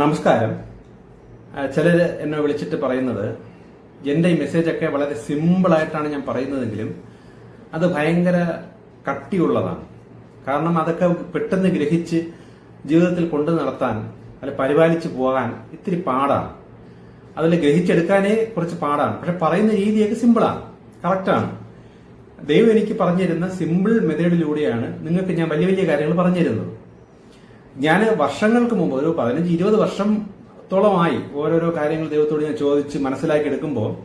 നമസ്കാരം. ചിലർ എന്നെ വിളിച്ചിട്ട് പറയുന്നത് എന്റെ ഈ മെസ്സേജൊക്കെ വളരെ സിമ്പിളായിട്ടാണ് ഞാൻ പറയുന്നതെങ്കിലും അത് ഭയങ്കര കട്ടിയുള്ളതാണ്. കാരണം അതൊക്കെ പെട്ടെന്ന് ഗ്രഹിച്ച് ജീവിതത്തിൽ കൊണ്ടു നടത്താൻ അല്ല പരിപാലിച്ചു പോകാൻ ഇത്തിരി പാടാണ്. അതിൽ ഗ്രഹിച്ചെടുക്കാനേ കുറച്ച് പാടാണ്. പക്ഷെ പറയുന്ന രീതിയൊക്കെ സിമ്പിളാണ് കറക്റ്റാണ് ദൈവം എനിക്ക് പറഞ്ഞിരുന്ന സിമ്പിൾ മെത്തേഡിലൂടെയാണ് നിങ്ങൾക്ക് ഞാൻ വലിയ വലിയ കാര്യങ്ങൾ പറഞ്ഞിരുന്നത്. ഞാൻ വർഷങ്ങൾക്ക് മുമ്പ് ഒരു പതിനഞ്ച് ഇരുപത് വർഷത്തോളമായി ഓരോരോ കാര്യങ്ങൾ ദൈവത്തോട് ഞാൻ ചോദിച്ച് മനസ്സിലാക്കി എടുക്കുമ്പോൾ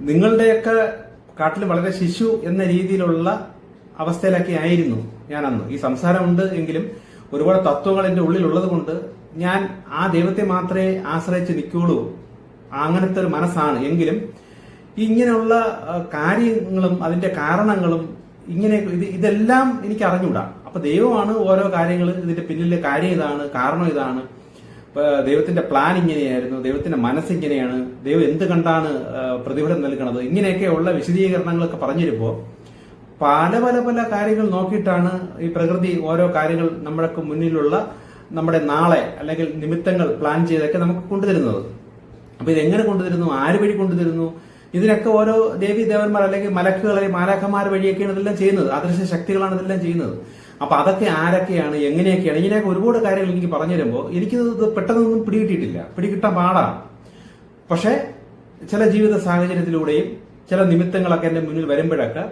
നിങ്ങളുടെയൊക്കെ കാട്ടിൽ വളരെ ശിശു എന്ന രീതിയിലുള്ള അവസ്ഥയിലൊക്കെ ആയിരുന്നു ഞാൻ അന്ന്. ഈ സംസാരമുണ്ട് എങ്കിലും ഒരുപാട് തത്വങ്ങൾ എന്റെ ഉള്ളിലുള്ളത് കൊണ്ട് ഞാൻ ആ ദൈവത്തെ മാത്രമേ ആശ്രയിച്ച് നിൽക്കുകയുള്ളൂ. അങ്ങനത്തെ ഒരു മനസ്സാണ്. എങ്കിലും ഇങ്ങനെയുള്ള കാര്യങ്ങളും അതിന്റെ കാരണങ്ങളും ഇങ്ങനെ ഇത് ഇതെല്ലാം എനിക്ക് അറിഞ്ഞൂടാ അപ്പൊ ദൈവമാണ് ഓരോ കാര്യങ്ങൾ ഇതിന്റെ പിന്നിലെ കാര്യം ഇതാണ് കാരണം ഇതാണ്. ദൈവത്തിന്റെ പ്ലാൻ ഇങ്ങനെയായിരുന്നു ദൈവത്തിന്റെ മനസ്സ് ഇങ്ങനെയാണ് ദൈവം എന്ത് കണ്ടാണ് പ്രതിഫലം നൽകണത്? ഇങ്ങനെയൊക്കെയുള്ള വിശദീകരണങ്ങളൊക്കെ പറഞ്ഞിരുമ്പോ പല പല പല കാര്യങ്ങൾ നോക്കിയിട്ടാണ് ഈ പ്രകൃതി ഓരോ കാര്യങ്ങൾ നമ്മൾക്ക് മുന്നിലുള്ള നമ്മുടെ നാളെ അല്ലെങ്കിൽ നിമിത്തങ്ങൾ പ്ലാൻ ചെയ്തൊക്കെ നമുക്ക് കൊണ്ടുതരുന്നത്. അപ്പൊ ഇതെങ്ങനെ കൊണ്ടുതരുന്നു? ആര് വഴി കൊണ്ടുതരുന്നു? ഇതിനൊക്കെ ഓരോ ദേവി ദേവന്മാർ അല്ലെങ്കിൽ അല്ലെങ്കിൽ മാലാഖമാർ വഴിയൊക്കെയാണ് ഇതെല്ലാം ചെയ്യുന്നത്. അദൃശ്യ ശക്തികളാണ് ഇതെല്ലാം ചെയ്യുന്നത്. അപ്പൊ അതൊക്കെ ആരൊക്കെയാണ് എങ്ങനെയൊക്കെയാണ്? ഇങ്ങനെയൊക്കെ ഒരുപാട് കാര്യങ്ങൾ എനിക്ക് പറഞ്ഞു തരുമ്പോൾ എനിക്ക് ഇത് പെട്ടെന്നൊന്നും പിടികിട്ടിയിട്ടില്ല. പിടികിട്ടാൻ പാടാണ്. പക്ഷേ ചില ജീവിത സാഹചര്യത്തിലൂടെയും ചില നിമിത്തങ്ങളൊക്കെ എന്റെ മുന്നിൽ വരുമ്പോഴൊക്കെ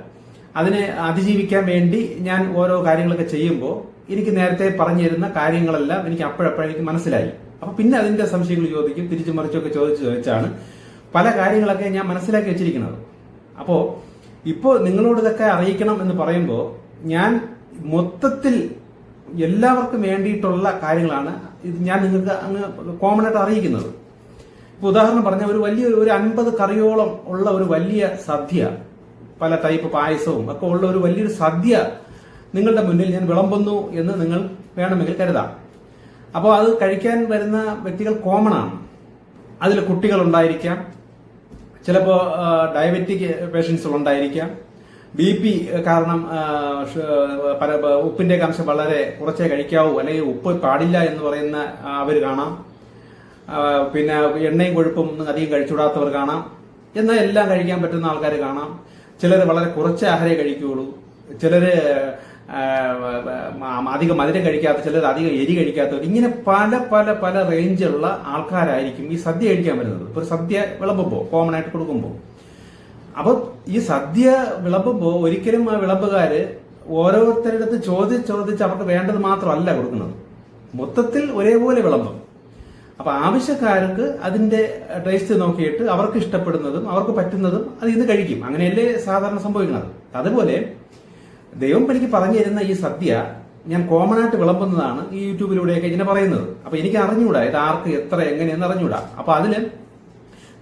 അതിനെ അതിജീവിക്കാൻ വേണ്ടി ഞാൻ ഓരോ കാര്യങ്ങളൊക്കെ ചെയ്യുമ്പോൾ എനിക്ക് നേരത്തെ പറഞ്ഞു തരുന്ന കാര്യങ്ങളെല്ലാം എനിക്ക് അപ്പോഴപ്പോഴേക്ക് മനസ്സിലായി. അപ്പൊ പിന്നെ അതിന്റെ സംശയങ്ങൾ ചോദിക്കും തിരിച്ചു മറിച്ചൊക്കെ ചോദിച്ചു ചോദിച്ചാണ് പല കാര്യങ്ങളൊക്കെ ഞാൻ മനസ്സിലാക്കി വെച്ചിരിക്കുന്നത്. അപ്പോ ഇപ്പോ നിങ്ങളോട് ഇതൊക്കെ അറിയിക്കണം എന്ന് പറയുമ്പോൾ ഞാൻ മൊത്തത്തിൽ എല്ലാവർക്കും വേണ്ടിയിട്ടുള്ള കാര്യങ്ങളാണ് ഇത് ഞാൻ നിങ്ങൾക്ക് അങ്ങ് കോമൺ ആയിട്ട് അറിയിക്കുന്നത്. ഇപ്പൊ ഉദാഹരണം പറഞ്ഞ ഒരു വലിയ ഒരു അൻപത് കറിയോളം ഉള്ള ഒരു വലിയ സദ്യ പല ടൈപ്പ് പായസവും ഒക്കെ ഉള്ള ഒരു വലിയൊരു സദ്യ നിങ്ങളുടെ മുന്നിൽ ഞാൻ വിളമ്പുന്നു എന്ന് നിങ്ങൾ വേണമെങ്കിൽ കരുതാം. അപ്പോൾ അത് കഴിക്കാൻ വരുന്ന വ്യക്തികൾ കോമൺ ആണ്. അതിൽ കുട്ടികൾ ഉണ്ടായിരിക്കാം. ചിലപ്പോൾ ഡയബറ്റിക് പേഷ്യൻസുകൾ ഉണ്ടായിരിക്കാം ബി പി കാരണം ഉപ്പിന്റെ അംശം വളരെ കുറച്ചേ കഴിക്കാവൂ അല്ലെങ്കിൽ ഉപ്പ് പാടില്ല എന്ന് പറയുന്ന അവർ കാണാം. പിന്നെ എണ്ണയും കൊഴുപ്പും ഒന്നും അധികം കഴിച്ചുവിടാത്തവർ കാണാം. എന്നാൽ എല്ലാം കഴിക്കാൻ പറ്റുന്ന ആൾക്കാർ കാണാം. ചിലർ വളരെ കുറച്ച് ആഹാരമേ കഴിക്കുകയുള്ളൂ ചിലർ അധികം മധുരം കഴിക്കാത്ത ചിലർ അധികം എരി കഴിക്കാത്തവർ. ഇങ്ങനെ പല പല പല റേഞ്ചുള്ള ആൾക്കാരായിരിക്കും ഈ സദ്യ കഴിക്കാൻ വരുന്നത്. ഒരു സദ്യ വിളമ്പുമ്പോൾ കോമൺ ആയിട്ട് കൊടുക്കുമ്പോൾ. അപ്പൊ ഈ സദ്യ വിളമ്പുമ്പോൾ ഒരിക്കലും ആ വിളമ്പുകാര് ഓരോരുത്തരുടെ അടുത്ത് ചോദിച്ച് ചോദിച്ച് അവർക്ക് വേണ്ടത് മാത്രമല്ല കൊടുക്കുന്നത്. മൊത്തത്തിൽ ഒരേപോലെ വിളമ്പും. അപ്പൊ ആവശ്യക്കാർക്ക് അതിന്റെ ടേസ്റ്റ് നോക്കിയിട്ട് അവർക്ക് ഇഷ്ടപ്പെടുന്നതും അവർക്ക് പറ്റുന്നതും അത് ഇന്ന് കഴിക്കും. അങ്ങനെയല്ലേ സാധാരണ സംഭവിക്കുന്നത്. അതുപോലെ ദൈവം എനിക്ക് പറഞ്ഞു തരുന്ന ഈ സദ്യ ഞാൻ കോമൺ ആയിട്ട് വിളമ്പുന്നതാണ് ഈ യൂട്യൂബിലൂടെയൊക്കെ ഇങ്ങനെ പറയുന്നത്. അപ്പൊ എനിക്ക് അറിഞ്ഞൂടാ ഇത് ആർക്ക് എത്ര എങ്ങനെയെന്ന് അറിഞ്ഞൂടാ. അപ്പൊ അതിൽ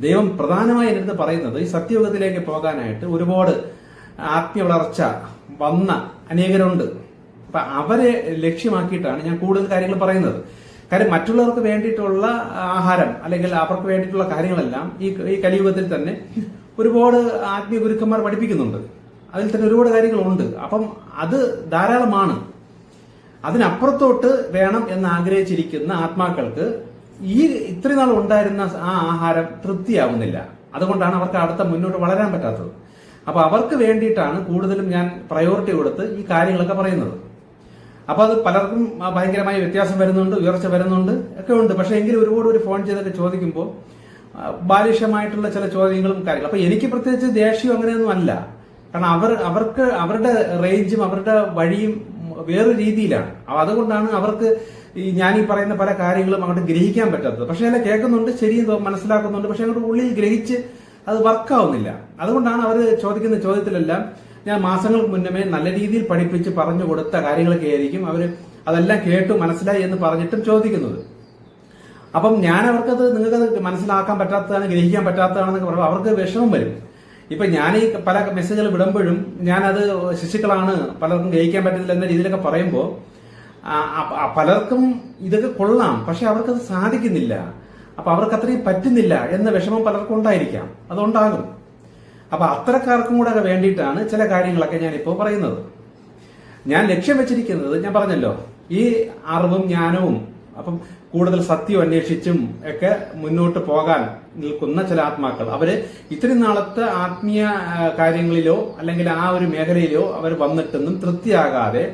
ദൈവം പ്രധാനമായി അടുത്ത് പറയുന്നത് ഈ സത്യയുഗത്തിലേക്ക് പോകാനായിട്ട് ഒരുപാട് ആത്മീയ വളർച്ച വന്ന അനേകരുണ്ട്. അപ്പൊ അവരെ ലക്ഷ്യമാക്കിയിട്ടാണ് ഞാൻ കൂടുതൽ കാര്യങ്ങൾ പറയുന്നത്. കാര്യം മറ്റുള്ളവർക്ക് വേണ്ടിയിട്ടുള്ള ആഹാരം അല്ലെങ്കിൽ അവർക്ക് വേണ്ടിയിട്ടുള്ള കാര്യങ്ങളെല്ലാം ഈ ഈ കലിയുഗത്തിൽ തന്നെ ഒരുപാട് ആത്മീയ ഗുരുക്കന്മാർ പഠിപ്പിക്കുന്നുണ്ട്. അതിൽ തന്നെ ഒരുപാട് കാര്യങ്ങളുണ്ട്. അപ്പം അത് ധാരാളമാണ്. അതിനപ്പുറത്തോട്ട് വേണം എന്ന് ആഗ്രഹിച്ചിരിക്കുന്ന ആത്മാക്കൾക്ക് ഈ ഇത്രയും നാൾ ഉണ്ടായിരുന്ന ആ ആഹാരം തൃപ്തിയാവുന്നില്ല. അതുകൊണ്ടാണ് അവർക്ക് അടുത്ത മുന്നോട്ട് വളരാൻ പറ്റാത്തത്. അപ്പൊ അവർക്ക് വേണ്ടിയിട്ടാണ് കൂടുതലും ഞാൻ പ്രയോറിറ്റി കൊടുത്ത് ഈ കാര്യങ്ങളൊക്കെ പറയുന്നത്. അപ്പൊ അത് പലർക്കും ഭയങ്കരമായ വ്യത്യാസം വരുന്നുണ്ട് ഉയർച്ച വരുന്നുണ്ട് ഒക്കെ ഉണ്ട്. പക്ഷെ എങ്കിലും ഒരുപാട് ഒരു ഫോൺ ചെയ്തൊക്കെ ചോദിക്കുമ്പോൾ ബാലിഷ്യമായിട്ടുള്ള ചില ചോദ്യങ്ങളും കാര്യങ്ങളും. അപ്പൊ എനിക്ക് പ്രത്യേകിച്ച് ദേഷ്യം അങ്ങനെയൊന്നും അല്ല. കാരണം അവർ അവർക്ക് അവരുടെ റേഞ്ചും അവരുടെ വഴിയും വേറൊരു രീതിയിലാണ്. അതുകൊണ്ടാണ് അവർക്ക് ഈ ഞാൻ ഈ പറയുന്ന പല കാര്യങ്ങളും അങ്ങോട്ട് ഗ്രഹിക്കാൻ പറ്റാത്തത്. പക്ഷെ അല്ല കേൾക്കുന്നുണ്ട് ശരിയും തോ- മനസ്സിലാക്കുന്നുണ്ട് പക്ഷെ അങ്ങോട്ട് ഉള്ളിൽ ഗ്രഹിച്ച് അത് വർക്കാവുന്നില്ല. അതുകൊണ്ടാണ് അവർ ചോദിക്കുന്ന ചോദ്യത്തിലെല്ലാം ഞാൻ മാസങ്ങൾക്ക് മുന്നമേ നല്ല രീതിയിൽ പഠിപ്പിച്ച് പറഞ്ഞു കൊടുത്ത കാര്യങ്ങളൊക്കെ ആയിരിക്കും അവർ അതെല്ലാം കേട്ടു മനസ്സിലായി എന്ന് പറഞ്ഞിട്ടും ചോദിക്കുന്നത്. അപ്പം ഞാൻ അവർക്കത് നിങ്ങൾക്കത് മനസ്സിലാക്കാൻ പറ്റാത്തതാണ് ഗ്രഹിക്കാൻ പറ്റാത്തതാണെന്നൊക്കെ പറയുമ്പോൾ അവർക്ക് വിഷമം വരും. ഇപ്പൊ ഞാൻ ഈ പല മെസ്സേജുകൾ വിടുമ്പോഴും ഞാനത് ശിശുക്കളാണ് പലർക്കും ഗ്രഹിക്കാൻ പറ്റുന്നില്ല എന്ന രീതിയിലൊക്കെ പറയുമ്പോൾ പലർക്കും ഇതൊക്കെ കൊള്ളാം പക്ഷെ അവർക്കത് സാധിക്കുന്നില്ല. അപ്പൊ അവർക്ക് അത്രയും പറ്റുന്നില്ല എന്ന വിഷമം പലർക്കും ഉണ്ടായിരിക്കാം. അതുണ്ടാകും. അപ്പൊ അത്തരക്കാർക്കും കൂടെ വേണ്ടിയിട്ടാണ് ചില കാര്യങ്ങളൊക്കെ ഞാൻ ഇപ്പോൾ പറയുന്നത്. ഞാൻ ലക്ഷ്യം വെച്ചിരിക്കുന്നത് ഞാൻ പറഞ്ഞല്ലോ ഈ അറിവും ജ്ഞാനവും അപ്പം കൂടുതൽ സത്യം അന്വേഷിച്ചും ഒക്കെ മുന്നോട്ട് പോകാൻ നിൽക്കുന്ന ചില ആത്മാക്കൾ. അവർ ഇത്രയും നാളത്തെ ആത്മീയ കാര്യങ്ങളിലോ അല്ലെങ്കിൽ ആ ഒരു മേഖലയിലോ അവർ വന്നിട്ടൊന്നും തൃപ്തിയാകാതെ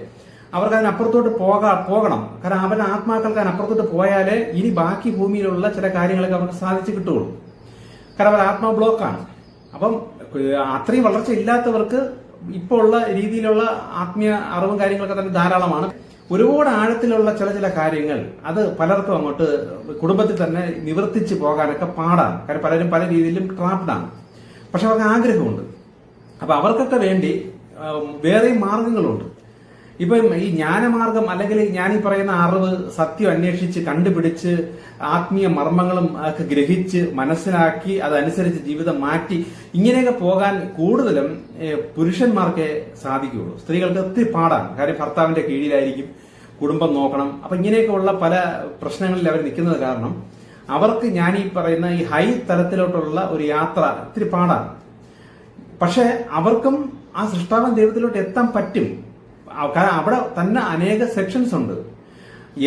അവർക്ക് അതിനപ്പുറത്തോട്ട് പോകാ പോകണം. കാരണം അവരുടെ ആത്മാക്കൾക്ക് അതിനപ്പുറത്തോട്ട് പോയാലേ ഇനി ബാക്കി ഭൂമിയിലുള്ള ചില കാര്യങ്ങളൊക്കെ അവർക്ക് സാധിച്ചു കിട്ടുകയുള്ളൂ. കാരണം അവർ ആത്മാ ബ്ലോക്കാണ്. അപ്പം അത്രയും വളർച്ച ഇല്ലാത്തവർക്ക് ഇപ്പോൾ ഉള്ള രീതിയിലുള്ള ആത്മീയ അറിവും കാര്യങ്ങളൊക്കെ തന്നെ ധാരാളമാണ്. ഒരുപാട് ആഴത്തിലുള്ള ചില ചില കാര്യങ്ങൾ അത് പലർക്കും അങ്ങോട്ട് കുടുംബത്തിൽ തന്നെ നിവർത്തിച്ച് പോകാനൊക്കെ പാടാണ്. കാരണം പലരും പല രീതിയിലും ട്രാപ്ഡാണ് പക്ഷെ അവർക്ക് ആഗ്രഹമുണ്ട്. അപ്പൊ അവർക്കൊക്കെ വേണ്ടി വേറെയും മാർഗങ്ങളുണ്ട്. ഇപ്പം ഈ ജ്ഞാനമാർഗം അല്ലെങ്കിൽ ഞാൻ ഈ പറയുന്ന അറിവ് സത്യം അന്വേഷിച്ച് കണ്ടുപിടിച്ച് ആത്മീയ മർമ്മങ്ങളും ഒക്കെ ഗ്രഹിച്ച് മനസ്സിലാക്കി അതനുസരിച്ച് ജീവിതം മാറ്റി ഇങ്ങനെയൊക്കെ പോകാൻ കൂടുതലും പുരുഷന്മാർക്കേ സാധിക്കുകയുള്ളൂ. സ്ത്രീകൾക്ക് ഒത്തിരി പാടാണ്. കാര്യം ഭർത്താവിന്റെ കീഴിലായിരിക്കും കുടുംബം നോക്കണം. അപ്പൊ ഇങ്ങനെയൊക്കെയുള്ള പല പ്രശ്നങ്ങളിൽ അവർ നിൽക്കുന്നത് കാരണം അവർക്ക് ഞാൻ ഈ പറയുന്ന ഈ ഹൈ തലത്തിലോട്ടുള്ള ഒരു യാത്ര ഒത്തിരി പാടാണ്. പക്ഷെ അവർക്കും ആ സൃഷ്ടാവൻ ദൈവത്തിലോട്ട് എത്താൻ പറ്റും. കാരണം അവിടെ തന്നെ അനേക സെക്ഷൻസ് ഉണ്ട്.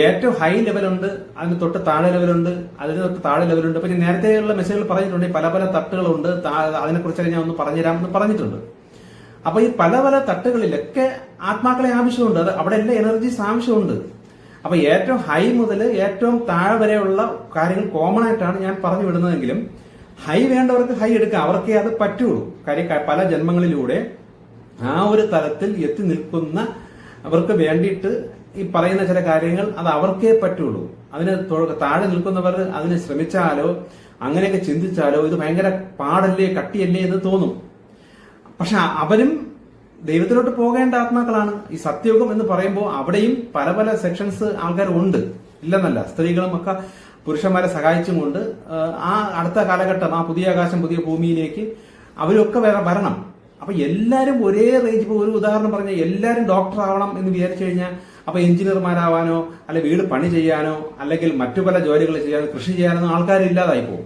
ഏറ്റവും ഹൈ ലെവലുണ്ട് അതിന് തൊട്ട് താഴെ ലെവലുണ്ട് അതിന് തൊട്ട് താഴെ ലെവലുണ്ട് പിന്നെ നേരത്തെ നേരത്തെയുള്ള മെസ്സേജുകൾ പറഞ്ഞിട്ടുണ്ട് പല പല തട്ടുകളുണ്ട് അതിനെക്കുറിച്ചൊക്കെ ഞാൻ ഒന്ന് പറഞ്ഞുതരാം എന്ന് പറഞ്ഞിട്ടുണ്ട്. അപ്പൊ ഈ പല പല തട്ടുകളിലൊക്കെ ആത്മാക്കളെ ആവശ്യമുണ്ട് അത് അവിടെ എല്ലാ എനർജീസ് ആവശ്യമുണ്ട്. അപ്പൊ ഏറ്റവും ഹൈ മുതൽ ഏറ്റവും താഴെ വരെയുള്ള കാര്യങ്ങൾ കോമൺ ആയിട്ടാണ് ഞാൻ പറഞ്ഞു വിടുന്നതെങ്കിലും ഹൈ വേണ്ടവർക്ക് ഹൈ എടുക്കാം അവർക്കേ അത് പറ്റുള്ളൂ. കാര്യം പല ജന്മങ്ങളിലൂടെ ആ ഒരു തലത്തിൽ എത്തി നിൽക്കുന്ന അവർക്ക് വേണ്ടിയിട്ട് ഈ പറയുന്ന ചില കാര്യങ്ങൾ അത് അവർക്കേ പറ്റുള്ളൂ. അതിന് താഴെ നിൽക്കുന്നവർ അതിന് ശ്രമിച്ചാലോ അങ്ങനെയൊക്കെ ചിന്തിച്ചാലോ ഇത് ഭയങ്കര പാടല്ലേ കട്ടിയല്ലേ എന്ന് തോന്നും. പക്ഷെ അവരും ദൈവത്തിലോട്ട് പോകേണ്ട ആത്മാക്കളാണ്. ഈ സത്യയുഗം എന്ന് പറയുമ്പോൾ അവിടെയും പല പല സെക്ഷൻസ് ആൾക്കാർ ഉണ്ട്. ഇല്ലെന്നല്ല സ്ത്രീകളും ഒക്കെ പുരുഷന്മാരെ സഹായിച്ചും കൊണ്ട് ആ അടുത്ത കാലഘട്ടം ആ പുതിയ ആകാശം പുതിയ ഭൂമിയിലേക്ക് അവരൊക്കെ വരണം. അപ്പൊ എല്ലാരും ഒരേ റേഞ്ച് ഇപ്പൊ ഒരു ഉദാഹരണം പറഞ്ഞ എല്ലാരും ഡോക്ടർ ആവണം എന്ന് വിചാരിച്ചു കഴിഞ്ഞാൽ അപ്പൊ എഞ്ചിനീയർമാരാവാനോ അല്ലെ വീട് പണി ചെയ്യാനോ അല്ലെങ്കിൽ മറ്റു പല ജോലികൾ ചെയ്യാനോ കൃഷി ചെയ്യാനോ ആൾക്കാരില്ലാതായി പോകും.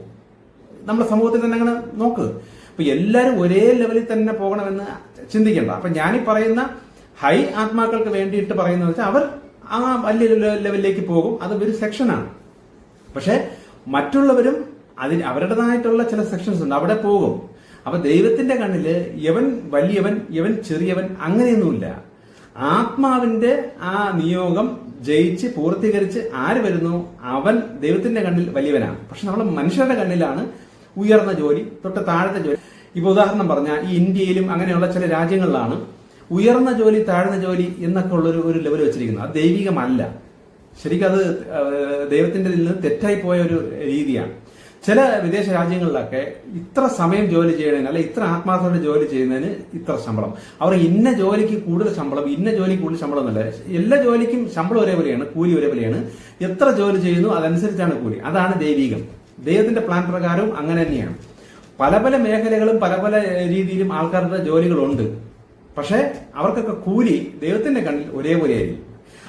നമ്മുടെ സമൂഹത്തിൽ തന്നെ അങ്ങനെ നോക്ക്. അപ്പൊ എല്ലാരും ഒരേ ലെവലിൽ തന്നെ പോകണമെന്ന് ചിന്തിക്കേണ്ട. അപ്പൊ ഞാനീ പറയുന്ന ഹൈ ആത്മാക്കൾക്ക് വേണ്ടിയിട്ട് പറയുന്നത് വെച്ചാൽ അവർ ആ വലിയ ലെവലിലേക്ക് പോകും. അത് ഒരു സെക്ഷനാണ് പക്ഷെ മറ്റുള്ളവരും അതിന് അവരുടേതായിട്ടുള്ള ചില സെക്ഷൻസ് ഉണ്ട്. അവിടെ പോകും. അപ്പൊ ദൈവത്തിന്റെ കണ്ണിൽ യവൻ വലിയവൻ യവൻ ചെറിയവൻ അങ്ങനെയൊന്നുമില്ല. ആത്മാവിന്റെ ആ നിയോഗം ജയിച്ച് പൂർത്തീകരിച്ച് ആര് വരുന്നു? അവൻ ദൈവത്തിന്റെ കണ്ണിൽ വലിയവനാണ്. പക്ഷെ നമ്മൾ മനുഷ്യരുടെ കണ്ണിലാണ് ഉയർന്ന ജോലി തൊട്ട് താഴത്തെ ജോലി. ഇപ്പൊ ഉദാഹരണം പറഞ്ഞാൽ ഈ ഇന്ത്യയിലും അങ്ങനെയുള്ള ചില രാജ്യങ്ങളിലാണ് ഉയർന്ന ജോലി താഴ്ന്ന ജോലി എന്നൊക്കെ ഉള്ള ഒരു ലെവൽ വെച്ചിരിക്കുന്നത്. അത് ദൈവികമല്ല. ശരിക്കും അത് ദൈവത്തിന്റെ നിന്ന് തെറ്റായി പോയ ഒരു രീതിയാണ്. ചില വിദേശ രാജ്യങ്ങളിലൊക്കെ ഇത്ര സമയം ജോലി ചെയ്യുന്നതിന് അല്ലെ ഇത്ര ആത്മാർത്ഥത്തോടെ ജോലി ചെയ്യുന്നതിന് ഇത്ര ശമ്പളം. അവർ ഇന്ന ജോലിക്ക് കൂടുതൽ ശമ്പളം ഇന്ന ജോലിക്ക് കൂടുതൽ ശമ്പളം എന്നല്ല. എല്ലാ ജോലിക്കും ശമ്പളം ഒരേപോലെയാണ് കൂലി ഒരേപോലെയാണ്. എത്ര ജോലി ചെയ്യുന്നു അതനുസരിച്ചാണ് കൂലി. അതാണ് ദൈവികം. ദൈവത്തിന്റെ പ്ലാൻ പ്രകാരവും അങ്ങനെ തന്നെയാണ്. പല പല മേഖലകളും പല പല രീതിയിലും ആൾക്കാരുടെ ജോലികളുണ്ട്. പക്ഷേ അവർക്കൊക്കെ കൂലി ദൈവത്തിന്റെ കണ്ണിൽ ഒരേപോലെയായിരിക്കും.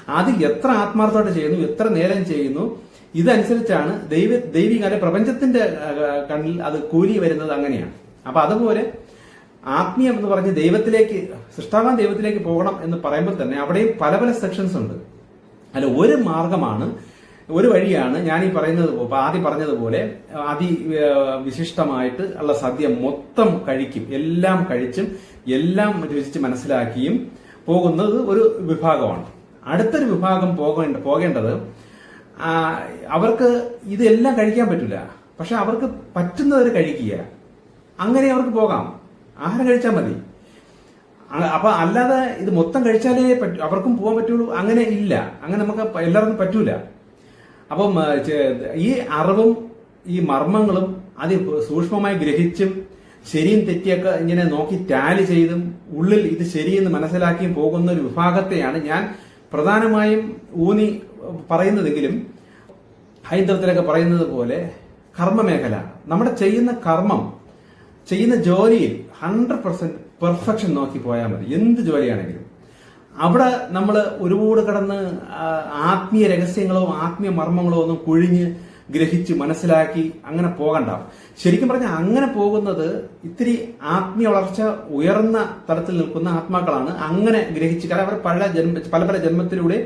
അത് എത്ര ആത്മാർത്ഥമായിട്ട് ചെയ്യുന്നു എത്ര നേരം ചെയ്യുന്നു ഇതനുസരിച്ചാണ് ദൈവ ദൈവിക അല്ലെ പ്രപഞ്ചത്തിന്റെ കണ്ണിൽ അത് കൂലി വരുന്നത് അങ്ങനെയാണ്. അപ്പൊ അതുപോലെ ആത്മീയം എന്ന് പറഞ്ഞ് ദൈവത്തിലേക്ക് സൃഷ്ടാവാൻ ദൈവത്തിലേക്ക് പോകണം എന്ന് പറയുമ്പോൾ തന്നെ അവിടെയും പല പല സെക്ഷൻസ് ഉണ്ട്. അല്ല ഒരു മാർഗമാണ് ഒരു വഴിയാണ് ഞാൻ ഈ പറയുന്നത് ആദ്യം പറഞ്ഞതുപോലെ അതി വിശിഷ്ടമായിട്ട് ഉള്ള സദ്യ മൊത്തം കഴിക്കും. എല്ലാം കഴിച്ചും എല്ലാം രുചിച്ച് മനസ്സിലാക്കിയും പോകുന്നത് ഒരു വിഭാഗമാണ്. അടുത്തൊരു വിഭാഗം പോകേണ്ട പോകേണ്ടത് അവർക്ക് ഇതെല്ലാം കഴിക്കാൻ പറ്റില്ല. പക്ഷെ അവർക്ക് പറ്റുന്നവർ കഴിക്കുക. അങ്ങനെ അവർക്ക് പോകാം. ആഹാരം കഴിച്ചാൽ മതി. അപ്പൊ അല്ലാതെ ഇത് മൊത്തം കഴിച്ചാലേ പറ്റൂ അവർക്കും പോകാൻ പറ്റുള്ളൂ. അങ്ങനെ ഇല്ല. അങ്ങനെ നമുക്ക് എല്ലാവർക്കും പറ്റൂല. അപ്പം ഈ അറിവും ഈ മർമ്മങ്ങളും അത് സൂക്ഷ്മമായി ഗ്രഹിച്ചും ശരിയും തെറ്റിയൊക്കെ ഇങ്ങനെ നോക്കി ടാലി ചെയ്തും ഉള്ളിൽ ഇത് ശരിയെന്ന് മനസ്സിലാക്കിയും പോകുന്ന ഒരു വിഭാഗത്തെയാണ് ഞാൻ പ്രധാനമായും ഊന്നി പറയുന്നതെങ്കിലും ഹൈന്ദവത്തിലൊക്കെ പറയുന്നത് പോലെ കർമ്മമേഖല. നമ്മുടെ ചെയ്യുന്ന കർമ്മം ചെയ്യുന്ന ജോലിയിൽ ഹൺഡ്രഡ് പെർസെന്റ് പെർഫെക്ഷൻ നോക്കി പോയാൽ മതി. എന്ത് ജോലിയാണെങ്കിലും. അവിടെ നമ്മൾ ഒരുപാട് കടന്ന് ആത്മീയ രഹസ്യങ്ങളോ ആത്മീയ മർമ്മങ്ങളോ ഒന്നും കുഴിഞ്ഞ് ഗ്രഹിച്ച് മനസ്സിലാക്കി അങ്ങനെ പോകണ്ട ശരിക്കും പറഞ്ഞാൽ അങ്ങനെ പോകുന്നത് ഇത്തിരി ആത്മീയ വളർച്ച ഉയർന്ന തലത്തിൽ നിൽക്കുന്ന ആത്മാക്കളാണ് അങ്ങനെ ഗ്രഹിച്ച്. കാരണം അവർ പല ജന്മ പല പല ജന്മത്തിലൂടെ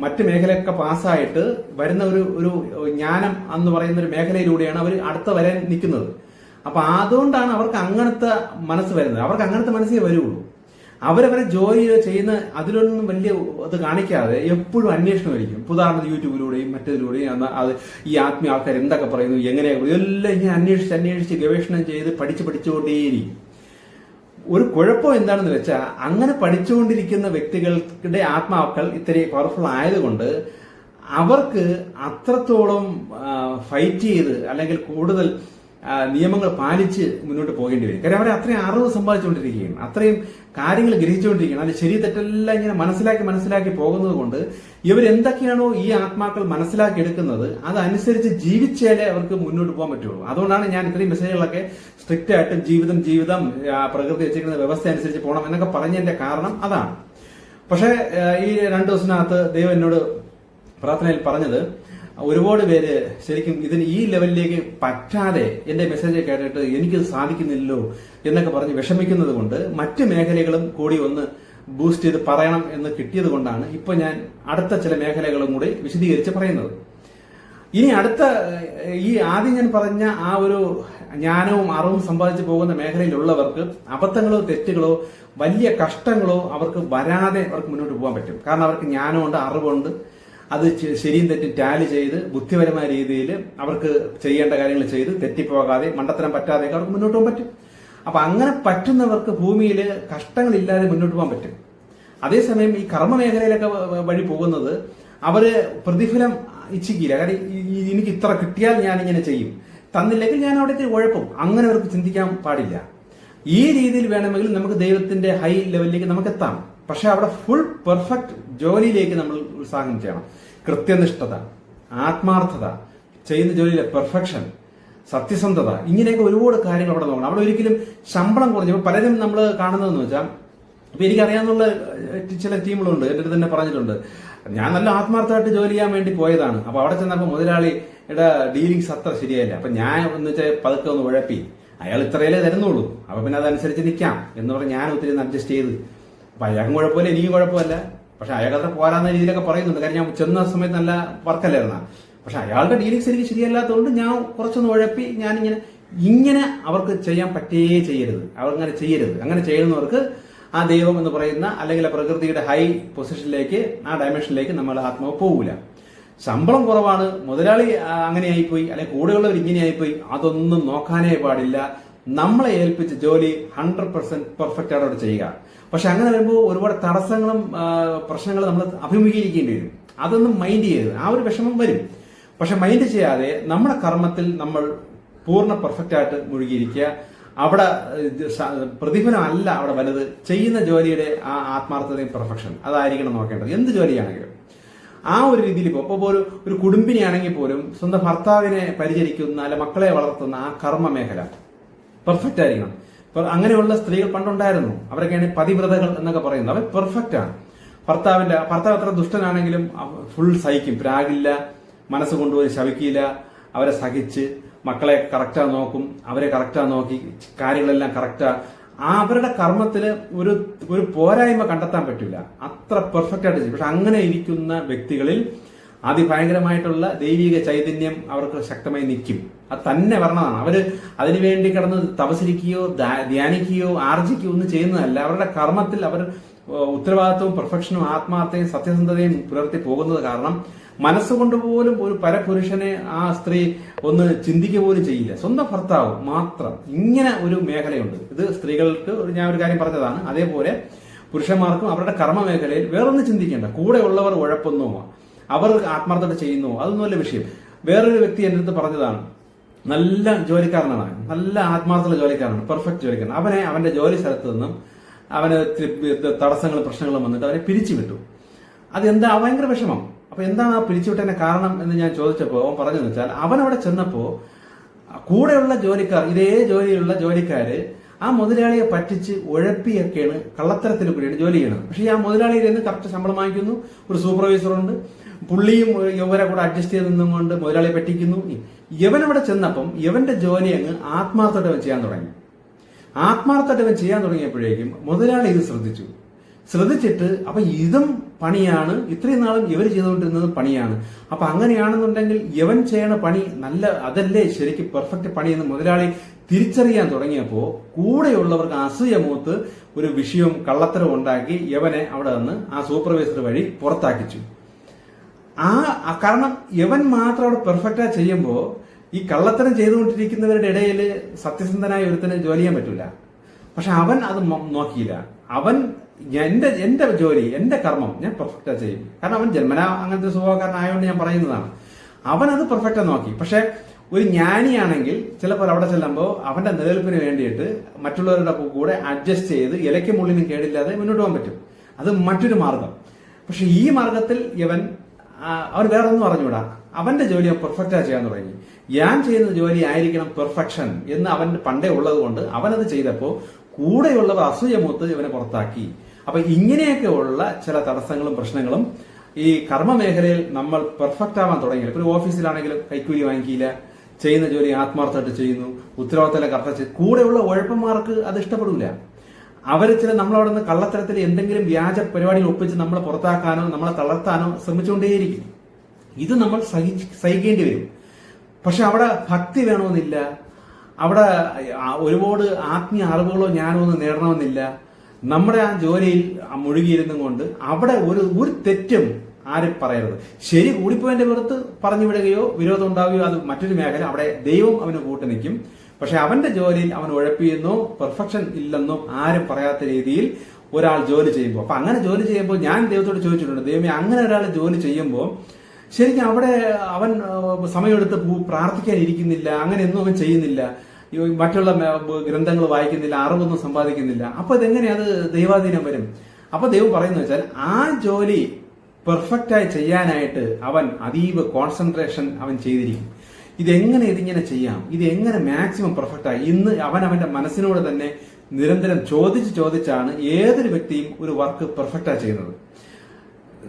മറ്റ് മേഖലയൊക്കെ പാസ്സായിട്ട് വരുന്ന ഒരു ഒരു ജ്ഞാനം എന്ന് പറയുന്ന ഒരു മേഖലയിലൂടെയാണ് അവർ അടുത്ത വരാൻ നിൽക്കുന്നത്. അപ്പൊ അതുകൊണ്ടാണ് അവർക്ക് അങ്ങനത്തെ മനസ്സ് വരുന്നത്. അവർക്ക് അങ്ങനത്തെ മനസ്സേ വരുള്ളൂ. അവരവരെ ജോലി ചെയ്യുന്ന അതിലൊന്നും വലിയ ഇത് കാണിക്കാതെ എപ്പോഴും അന്വേഷണമായിരിക്കും ഉദാഹരണത്തിന് യൂട്യൂബിലൂടെയും മറ്റതിലൂടെയും അത് ഈ ആത്മീയ ആൾക്കാർ എന്തൊക്കെ പറയുന്നു എങ്ങനെയൊക്കെ എല്ലാം ഇങ്ങനെ അന്വേഷിച്ച് അന്വേഷിച്ച് ഗവേഷണം ചെയ്ത് പഠിച്ച് പഠിച്ചുകൊണ്ടേയിരിക്കും. ഒരു കുഴപ്പം എന്താണെന്ന് വെച്ചാൽ അങ്ങനെ പഠിച്ചുകൊണ്ടിരിക്കുന്ന വ്യക്തികളുടെ ആത്മാക്കൾ ഇത്തിരി പവർഫുൾ ആയതുകൊണ്ട് അവർക്ക് അത്രത്തോളം ഫൈറ്റ് ചെയ്ത് അല്ലെങ്കിൽ കൂടുതൽ നിയമങ്ങൾ പാലിച്ച് മുന്നോട്ട് പോകേണ്ടി വരും. കാര്യം അവരെ അത്രയും അറിവ് സമ്പാദിച്ചുകൊണ്ടിരിക്കുകയാണ്. അത്രയും കാര്യങ്ങൾ ഗ്രഹിച്ചുകൊണ്ടിരിക്കുകയാണ്. അത് ശരി തെറ്റെല്ലാം ഇങ്ങനെ മനസ്സിലാക്കി മനസ്സിലാക്കി പോകുന്നത് കൊണ്ട് ഇവരെന്തൊക്കെയാണോ ഈ ആത്മാക്കൾ മനസ്സിലാക്കി എടുക്കുന്നത് അതനുസരിച്ച് ജീവിച്ചാലേ അവർക്ക് മുന്നോട്ട് പോകാൻ പറ്റുള്ളൂ. അതുകൊണ്ടാണ് ഞാൻ ഇത്രയും മെസ്സേജുകളൊക്കെ സ്ട്രിക്റ്റ് ആയിട്ട് ജീവിതം ജീവിതം പ്രകൃതി വെച്ചിരിക്കുന്ന വ്യവസ്ഥ അനുസരിച്ച് പോകണം എന്നൊക്കെ പറഞ്ഞതിന്റെ കാരണം അതാണ്. പക്ഷേ ഈ രണ്ടു ദിവസത്തിനകത്ത് ദൈവം എന്നോട് പ്രാർത്ഥനയിൽ പറഞ്ഞത് ഒരുപാട് പേര് ശരിക്കും ഇതിന് ഈ ലെവലിലേക്ക് പറ്റാതെ എന്റെ മെസ്സേജ് കേട്ടിട്ട് എനിക്കിത് സാധിക്കുന്നില്ലല്ലോ എന്നൊക്കെ പറഞ്ഞ് വിഷമിക്കുന്നത് കൊണ്ട് മറ്റ് മേഖലകളും കൂടി ഒന്ന് ബൂസ്റ്റ് ചെയ്ത് പറയണം എന്ന് കിട്ടിയത് കൊണ്ടാണ് ഇപ്പൊ ഞാൻ അടുത്ത ചില മേഖലകളും കൂടി വിശദീകരിച്ച് പറയുന്നത്. ഇനി അടുത്ത ഈ ആദ്യം ഞാൻ പറഞ്ഞ ആ ഒരു ജ്ഞാനവും അറിവും സമ്പാദിച്ചു പോകുന്ന മേഖലയിലുള്ളവർക്ക് അബദ്ധങ്ങളോ തെറ്റുകളോ വലിയ കഷ്ടങ്ങളോ അവർക്ക് വരാതെ അവർക്ക് മുന്നോട്ട് പോകാൻ പറ്റും. കാരണം അവർക്ക് ജ്ഞാനമുണ്ട് അറിവുണ്ട്. അത് ശരിയും തെറ്റും ടാലി ചെയ്ത് ബുദ്ധിപരമായ രീതിയിൽ അവർക്ക് ചെയ്യേണ്ട കാര്യങ്ങൾ ചെയ്ത് തെറ്റിപ്പോകാതെ മണ്ടത്തരം പറ്റാതെ അവർക്ക് മുന്നോട്ട് പോകാൻ പറ്റും. അപ്പൊ അങ്ങനെ പറ്റുന്നവർക്ക് ഭൂമിയിൽ കഷ്ടങ്ങളില്ലാതെ മുന്നോട്ട് പോകാൻ പറ്റും. അതേസമയം ഈ കർമ്മ മേഖലയിലൊക്കെ വഴി പോകുന്നത് അവർ പ്രതിഫലം ഇച്ഛിക്കില്ല. ഈ എനിക്ക് ഇത്ര കിട്ടിയാൽ ഞാൻ ഇങ്ങനെ ചെയ്യും. തന്നില്ലെങ്കിൽ ഞാൻ അവിടെ കുഴപ്പം. അങ്ങനെ അവർക്ക് ചിന്തിക്കാൻ പാടില്ല. ഈ രീതിയിൽ വേണമെങ്കിൽ നമുക്ക് ദൈവത്തിന്റെ ഹൈ ലെവലിലേക്ക് നമുക്ക് എത്താം. പക്ഷെ അവിടെ ഫുൾ പെർഫെക്റ്റ് ജോലിയിലേക്ക് നമ്മൾ ഉത്സാഹം ചെയ്യണം. കൃത്യനിഷ്ഠത ആത്മാർത്ഥത ചെയ്യുന്ന ജോലിയിലെ പെർഫെക്ഷൻ സത്യസന്ധത ഇങ്ങനെയൊക്കെ ഒരുപാട് കാര്യങ്ങൾ അവിടെ നോക്കണം. അവിടെ ഒരിക്കലും ശമ്പളം കുറഞ്ഞപ്പോൾ പലരും നമ്മൾ കാണുന്നതെന്ന് വെച്ചാൽ ഇപ്പൊ എനിക്കറിയാവുന്ന ചില ടീമുകളുണ്ട്. എന്റെ അടുത്ത് തന്നെ പറഞ്ഞിട്ടുണ്ട്. ഞാൻ നല്ല ആത്മാർത്ഥമായിട്ട് ജോലി ചെയ്യാൻ വേണ്ടി പോയതാണ്. അപ്പൊ അവിടെ ചെന്നപ്പോൾ മുതലാളിയുടെ ഡീലിങ്സ് അത്ര ശരിയല്ല അപ്പൊ ഞാൻ എന്ന് വെച്ചാൽ പതുക്കെ ഒന്ന് ഉഴപ്പി. അയാൾ ഇത്രയല്ലേ തരുന്നുള്ളൂ. അപ്പൊ പിന്നെ അതനുസരിച്ച് നിൽക്കാം എന്ന് പറഞ്ഞ് ഞാൻ ഒത്തിരി അഡ്ജസ്റ്റ് ചെയ്ത്. അപ്പൊ അയാൾക്കും കുഴപ്പമില്ല എനിക്കും കുഴപ്പമില്ല. പക്ഷെ അയാളുടെ പോരാന്ന രീതിയിലൊക്കെ പറയുന്നുണ്ട്. കാര്യം ഞാൻ ചെന്ന സമയത്ത് നല്ല വർക്കല്ലായിരുന്ന പക്ഷെ അയാളുടെ ഡീലിങ്സ് എനിക്ക് ശരിയല്ലാത്തതുകൊണ്ട് ഞാൻ കുറച്ചൊന്ന് ഉഴപ്പി ഞാനിങ്ങനെ ഇങ്ങനെ അവർക്ക് ചെയ്യാൻ പറ്റേ ചെയ്യരുത്. അവർ അങ്ങനെ ചെയ്യരുത്. അങ്ങനെ ചെയ്യുന്നവർക്ക് ആ ദൈവം എന്ന് പറയുന്ന അല്ലെങ്കിൽ പ്രകൃതിയുടെ ഹൈ പൊസിഷനിലേക്ക് ആ ഡയമെൻഷനിലേക്ക് നമ്മൾ ആത്മാവ് പോകൂല. ശമ്പളം കുറവാണ്. മുതലാളി അങ്ങനെയായിപ്പോയി. അല്ലെങ്കിൽ കൂടെയുള്ളവർ ഇങ്ങനെയായിപ്പോയി അതൊന്നും നോക്കാനേ പാടില്ല. നമ്മളെ ഏൽപ്പിച്ച ജോലി ഹൺഡ്രഡ് പെർസെന്റ് പെർഫെക്റ്റ് ആയിട്ട് ചെയ്യുക. പക്ഷെ അങ്ങനെ വരുമ്പോൾ ഒരുപാട് തടസ്സങ്ങളും പ്രശ്നങ്ങളും നമ്മൾ അഭിമുഖീകരിക്കേണ്ടി വരും. അതൊന്നും മൈൻഡ് ചെയ്യരുത്. ആ ഒരു വിഷമം വരും. പക്ഷെ മൈൻഡ് ചെയ്യാതെ നമ്മുടെ കർമ്മത്തിൽ നമ്മൾ പൂർണ പെർഫെക്റ്റ് ആയിട്ട് മുഴുകിയിരിക്കുക. അവിടെ പ്രതിഫലം അല്ല അവിടെ വലുത്. ചെയ്യുന്ന ജോലിയുടെ ആ ആത്മാർത്ഥതയും പെർഫെക്ഷൻ അതായിരിക്കണം നോക്കേണ്ടത്. എന്ത് ജോലിയാണെങ്കിലും. ആ ഒരു രീതിയിൽ ഇപ്പോൾ ഇപ്പോൾ ഒരു ഒരു കുടുംബിനിയാണെങ്കിൽ പോലും സ്വന്തം ഭർത്താവിനെ പരിചരിക്കുന്ന അല്ലെ മക്കളെ വളർത്തുന്ന ആ കർമ്മ മേഖല പെർഫെക്റ്റ് ആയിരിക്കണം. അങ്ങനെയുള്ള സ്ത്രീകൾ പണ്ടുണ്ടായിരുന്നു. അവരൊക്കെയാണ് പതിവ്രതകൾ എന്നൊക്കെ പറയുന്നത്. അവർ പെർഫെക്റ്റ് ആണ്. ഭർത്താവിന്റെ ഭർത്താവ് എത്ര ദുഷ്ടനാണെങ്കിലും ഫുൾ സഹിക്കും. പ്രാഗില്ല മനസ്സ് കൊണ്ടുപോയി ശവിക്കില്ല അവരെ സഹിച്ച് മക്കളെ കറക്റ്റാ നോക്കും അവരെ കറക്റ്റാ നോക്കി കാര്യങ്ങളെല്ലാം കറക്റ്റാ അവരുടെ കർമ്മത്തിൽ ഒരു ഒരു പോരായ്മ കണ്ടെത്താൻ പറ്റില്ല. അത്ര പെർഫെക്റ്റ് ആയിട്ട് ചെയ്യും. പക്ഷെ അങ്ങനെ ഇരിക്കുന്ന വ്യക്തികളിൽ അതിഭയങ്കരമായിട്ടുള്ള ദൈവിക ചൈതന്യം അവർക്ക് ശക്തമായി നിൽക്കും. അത് തന്നെ വരണതാണ്. അവർ അതിനുവേണ്ടി കിടന്ന് തപസരിക്കുകയോ ധ്യാ- ധ്യാനിക്കുകയോ ആർജിക്കുകയോ ഒന്നും ചെയ്യുന്നതല്ല. അവരുടെ കർമ്മത്തിൽ അവർ ഉത്തരവാദിത്വവും പെർഫെക്ഷനും ആത്മാർത്ഥയും സത്യസന്ധതയും പുലർത്തി പോകുന്നത് കാരണം മനസ്സുകൊണ്ട് പോലും ഒരു പരപുരുഷനെ ആ സ്ത്രീ ഒന്ന് ചിന്തിക്കുക പോലും ചെയ്യില്ല. സ്വന്തം ഭർത്താവ് മാത്രം ഇങ്ങനെ ഒരു മേഖലയുണ്ട്. ഇത് സ്ത്രീകൾക്ക് ഞാൻ ഒരു കാര്യം പറഞ്ഞതാണ്. അതേപോലെ പുരുഷന്മാർക്കും അവരുടെ കർമ്മ മേഖലയിൽ വേറൊന്നും ചിന്തിക്കേണ്ട. കൂടെ ഉള്ളവർ ഉഴപ്പൊന്നോ അവർ ആത്മാർത്ഥത ചെയ്യുന്നു. അതൊന്നുമല്ല വിഷയം. വേറൊരു വ്യക്തി എന്റെ അടുത്ത് പറഞ്ഞതാണ്. നല്ല ജോലിക്കാരനാണ് നല്ല ആത്മാർത്ഥമുള്ള ജോലിക്കാരനാണ്. പെർഫെക്റ്റ് ജോലിക്കാരൻ. അവനെ അവന്റെ ജോലി സ്ഥലത്ത് നിന്നും അവന് തടസ്സങ്ങളും പ്രശ്നങ്ങളും വന്നിട്ട് അവനെ പിരിച്ചു വിട്ടു അതെന്താ ഭയങ്കര വിഷമം. അപ്പൊ എന്താണ് ആ പിരിച്ചുവിട്ടതിന്റെ കാരണം എന്ന് ഞാൻ ചോദിച്ചപ്പോൾ അവൻ പറഞ്ഞു വെച്ചാൽ അവൻ അവിടെ ചെന്നപ്പോ കൂടെയുള്ള ജോലിക്കാർ ഇതേ ജോലിയിലുള്ള ജോലിക്കാര് ആ മുതലാളിയെ പറ്റിച്ച് ഉഴപ്പിയൊക്കെയാണ് കള്ളത്തരത്തിൽ കൂടിയാണ് ജോലി ചെയ്യുന്നത് പക്ഷേ ആ മുതലാളിയിൽ നിന്ന് കറക്റ്റ് ശമ്പളം വാങ്ങിക്കുന്നു. ഒരു സൂപ്പർവൈസർ ഉണ്ട്. പുള്ളിയും യുവനെ കൂടെ അഡ്ജസ്റ്റ് ചെയ്ത് നിന്നുകൊണ്ട് മുതലാളിയെ പറ്റിക്കുന്നു. യവൻ അവിടെ ചെന്നപ്പം യവന്റെ ജോലി അങ്ങ് ആത്മാർത്ഥമായിട്ട് ചെയ്യാൻ തുടങ്ങി. ആത്മാർത്ഥമായിട്ട് ചെയ്യാൻ തുടങ്ങിയപ്പോഴേക്കും മുതലാളി ഇത് ശ്രദ്ധിച്ചു. ശ്രദ്ധിച്ചിട്ട് അപ്പൊ ഇതും പണിയാണ്. ഇത്രയും നാളും ഇവർ ചെയ്തുകൊണ്ടിരുന്നത് പണിയാണ്. അപ്പൊ അങ്ങനെയാണെന്നുണ്ടെങ്കിൽ യവൻ ചെയ്യണ പണി നല്ല അതല്ലേ ശരിക്കും പെർഫെക്റ്റ് പണി എന്ന് മുതലാളി തിരിച്ചറിയാൻ തുടങ്ങിയപ്പോൾ കൂടെയുള്ളവർക്ക് അസൂയ മൂത്ത് ഒരു വിഷയവും കള്ളത്തരവും ഉണ്ടാക്കി യവനെ അവിടെ നിന്ന് ആ സൂപ്പർവൈസർ വഴി പുറത്താക്കിച്ചു. ആ കാരണം യവൻ മാത്രം അവിടെ പെർഫെക്റ്റാ ചെയ്യുമ്പോൾ ഈ കള്ളത്തരം ചെയ്തുകൊണ്ടിരിക്കുന്നവരുടെ ഇടയിൽ സത്യസന്ധനായ ഒരുത്തന് ജോലി ചെയ്യാൻ പറ്റൂല. പക്ഷെ അവൻ അത് നോക്കിയില്ല. അവൻ എന്റെ എന്റെ ജോലി എന്റെ കർമ്മം ഞാൻ പെർഫെക്റ്റാ ചെയ്യും. കാരണം അവൻ ജന്മന അങ്ങനത്തെ സ്വഭാവക്കാരനായതുകൊണ്ട് ഞാൻ പറയുന്നതാണ്. അവൻ അത് പെർഫെക്റ്റാ നോക്കി. പക്ഷെ ഒരു ജ്ഞാനിയാണെങ്കിൽ ചിലപ്പോൾ അവിടെ ചെല്ലുമ്പോൾ അവന്റെ നിലനിൽപ്പിന് വേണ്ടിയിട്ട് മറ്റുള്ളവരുടെ കൂടെ അഡ്ജസ്റ്റ് ചെയ്ത് ഇലയ്ക്കും മുള്ളിനും കേടില്ലാതെ മുന്നോട്ട് പോകാൻ പറ്റും. അത് മറ്റൊരു മാർഗം. പക്ഷെ ഈ മാർഗത്തിൽ ഇവൻ ആ, അവൻ വേറെ ഒന്നും അറിഞ്ഞൂടാ. അവന്റെ ജോലി പെർഫെക്റ്റാ ചെയ്യാൻ തുടങ്ങി. ഞാൻ ചെയ്യുന്ന ജോലി ആയിരിക്കണം പെർഫെക്ഷൻ എന്ന് അവൻ പണ്ടേ ഉള്ളത് കൊണ്ട് അവനത് ചെയ്തപ്പോൾ കൂടെയുള്ളവർ അസൂയമൂത്ത് ഇവനെ പുറത്താക്കി. അപ്പൊ ഇങ്ങനെയൊക്കെ ഉള്ള ചില തടസ്സങ്ങളും പ്രശ്നങ്ങളും ഈ കർമ്മ മേഖലയിൽ നമ്മൾ പെർഫെക്റ്റ് ആവാൻ തുടങ്ങി ഇപ്പൊ ഓഫീസിലാണെങ്കിലും കൈക്കൂലി വാങ്ങിക്കില്ല. ചെയ്യുന്ന ജോലി ആത്മാർത്ഥമായിട്ട് ചെയ്യുന്നു. ഉത്തരവാദിത്തം കറക്റ്റ് കൂടെയുള്ള ഉഴപ്പന്മാർക്ക് അത് ഇഷ്ടപ്പെടില്ല അവർ ചില നമ്മളവിടെ നിന്ന് കള്ളത്തരത്തിൽ എന്തെങ്കിലും വ്യാജ പരിപാടികൾ ഒപ്പിച്ച് നമ്മളെ പുറത്താക്കാനോ നമ്മളെ തളർത്താനോ ശ്രമിച്ചുകൊണ്ടേയിരിക്കും. ഇത് നമ്മൾ സഹി സഹിക്കേണ്ടി വരും. പക്ഷെ അവിടെ ഭക്തി വേണമെന്നില്ല. അവിടെ ഒരുപാട് ആത്മീയ അറിവുകളോ ജ്ഞാനമോ ഒന്നും നേടണമെന്നില്ല. നമ്മുടെ ആ ജോലിയിൽ മുഴുകിയിരുന്നും കൊണ്ട് അവിടെ ഒരു ഒരു തെറ്റും ആരും പറയരുത്. ശരി കൂടിപ്പോയതിന്റെ പുറത്ത് പറഞ്ഞു വിടുകയോ വിരോധം ഉണ്ടാവുകയോ അത് മറ്റൊരു മേഖല. അവിടെ ദൈവം അവന് കൂട്ടു നിൽക്കും. പക്ഷെ അവന്റെ ജോലിയിൽ അവൻ ഉഴപ്പിയെന്നോ പെർഫെക്ഷൻ ഇല്ലെന്നോ ആരും പറയാത്ത രീതിയിൽ ഒരാൾ ജോലി ചെയ്യുമ്പോൾ. അപ്പൊ അങ്ങനെ ജോലി ചെയ്യുമ്പോൾ ഞാൻ ദൈവത്തോട് ചോദിച്ചിട്ടുണ്ട് ദൈവമേ അങ്ങനെ ഒരാൾ ജോലി ചെയ്യുമ്പോൾ ശരിക്കും അവിടെ അവൻ സമയമെടുത്ത് പ്രാർത്ഥിക്കാൻ ഇരിക്കുന്നില്ല അങ്ങനെയൊന്നും അവൻ ചെയ്യുന്നില്ല. മറ്റുള്ള ഗ്രന്ഥങ്ങൾ വായിക്കുന്നില്ല അറിവൊന്നും സമ്പാദിക്കുന്നില്ല. അപ്പൊ ഇതെങ്ങനെ അത് ദൈവാധീനം വരും? അപ്പൊ ദൈവം പറയുന്നത് വെച്ചാൽ ആ ജോലി പെർഫെക്റ്റായി ചെയ്യാനായിട്ട് അവൻ അതീവ കോൺസെൻട്രേഷൻ അവൻ ചെയ്തിരിക്കും. ഇതെങ്ങനെ ഇതിങ്ങനെ ചെയ്യാം? ഇത് എങ്ങനെ മാക്സിമം പെർഫെക്റ്റ് ആയി? ഇന്ന് അവൻ അവന്റെ മനസ്സിനോട് തന്നെ നിരന്തരം ചോദിച്ച് ചോദിച്ചാണ് ഏതൊരു വ്യക്തിയും ഒരു വർക്ക് പെർഫെക്റ്റായി ചെയ്യുന്നത്.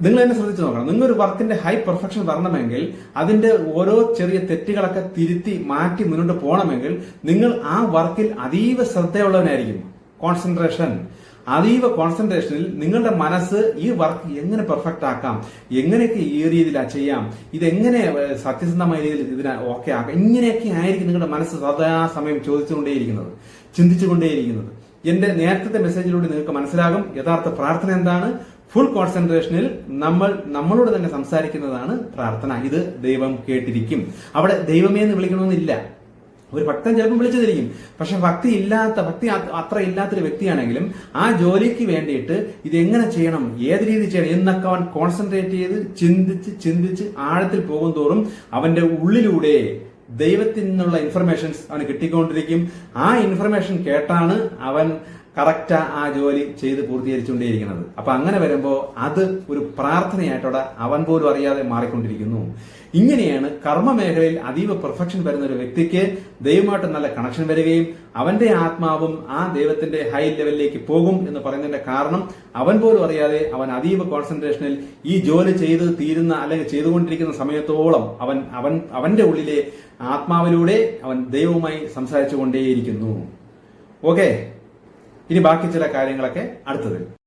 നിങ്ങൾ എന്നെ ശ്രദ്ധിച്ചു നോക്കണം. നിങ്ങൾ ഒരു വർക്കിന്റെ ഹൈ പെർഫെക്ഷൻ വരണമെങ്കിൽ അതിന്റെ ഓരോ ചെറിയ തെറ്റുകളൊക്കെ തിരുത്തി മാറ്റി മുന്നോട്ട് പോകണമെങ്കിൽ നിങ്ങൾ ആ വർക്കിൽ അതീവ ശ്രദ്ധയുള്ളവനായിരിക്കും. കോൺസെൻട്രേഷൻ അതീവ കോൺസെൻട്രേഷനിൽ നിങ്ങളുടെ മനസ്സ് ഈ വർക്ക് എങ്ങനെ പെർഫെക്റ്റ് ആക്കാം? എങ്ങനെയൊക്കെ ഈ രീതിയിൽ ചെയ്യാം? ഇതെങ്ങനെ സത്യസന്ധമായ രീതിയിൽ ഇതിനെ ഓക്കെ ആക്കാം? ഇങ്ങനെയൊക്കെ ആയിരിക്കും നിങ്ങളുടെ മനസ്സ് സദാ സമയം ചോദിച്ചുകൊണ്ടേയിരിക്കുന്നത് ചിന്തിച്ചുകൊണ്ടേയിരിക്കുന്നത്. എന്റെ നേരത്തെ മെസ്സേജിലൂടെ നിങ്ങൾക്ക് മനസ്സിലാകും. യഥാർത്ഥ പ്രാർത്ഥന എന്താണ്? ഫുൾ കോൺസെൻട്രേഷനിൽ നമ്മൾ നമ്മളോട് തന്നെ സംസാരിക്കുന്നതാണ് പ്രാർത്ഥന. ഇത് ദൈവം കേട്ടിരിക്കും. അവിടെ ദൈവമേ എന്ന് വിളിക്കണമെന്നില്ല. ഒരു ഭക്തൻ ചിലപ്പോൾ വിളിച്ചതിരിക്കും. പക്ഷെ ഭക്തി ഇല്ലാത്ത ഭക്തി അത്ര ഇല്ലാത്തൊരു വ്യക്തിയാണെങ്കിലും ആ ജോലിക്ക് വേണ്ടിയിട്ട് ഇത് എങ്ങനെ ചെയ്യണം ഏത് രീതി ചെയ്യണം എന്നൊക്കെ അവൻ കോൺസെൻട്രേറ്റ് ചെയ്ത് ചിന്തിച്ച് ചിന്തിച്ച് ആഴത്തിൽ പോകും തോറും അവന്റെ ഉള്ളിലൂടെ ദൈവത്തിൽ നിന്നുള്ള ഇൻഫർമേഷൻസ് അവന് കിട്ടിക്കൊണ്ടിരിക്കും. ആ ഇൻഫർമേഷൻ കേട്ടാണ് അവൻ കറക്റ്റ് ആ ജോലി ചെയ്ത് പൂർത്തീകരിച്ചുകൊണ്ടേയിരിക്കുന്നത്. അപ്പൊ അങ്ങനെ വരുമ്പോൾ അത് ഒരു പ്രാർത്ഥനയായിട്ടോടെ അവൻ പോലും അറിയാതെ മാറിക്കൊണ്ടിരിക്കുന്നു. ഇങ്ങനെയാണ് കർമ്മ മേഖലയിൽ അതീവ പെർഫെക്ഷൻ വരുന്ന ഒരു വ്യക്തിക്ക് ദൈവമായിട്ട് നല്ല കണക്ഷൻ വരികയും അവന്റെ ആത്മാവും ആ ദൈവത്തിന്റെ ഹൈ ലെവലിലേക്ക് പോകും എന്ന് പറയുന്നതിന്റെ കാരണം അവൻ പോലും അറിയാതെ അവൻ അതീവ കോൺസെൻട്രേഷനിൽ ഈ ജോലി ചെയ്ത് തീരുന്ന അല്ലെങ്കിൽ ചെയ്തുകൊണ്ടിരിക്കുന്ന സമയത്തോളം അവൻ അവൻ അവന്റെ ഉള്ളിലെ ആത്മാവിലൂടെ അവൻ ദൈവവുമായി സംസാരിച്ചു കൊണ്ടേയിരിക്കുന്നു ഓക്കെ ഇനി ബാക്കി ചില കാര്യങ്ങളൊക്കെ അടുത്തത്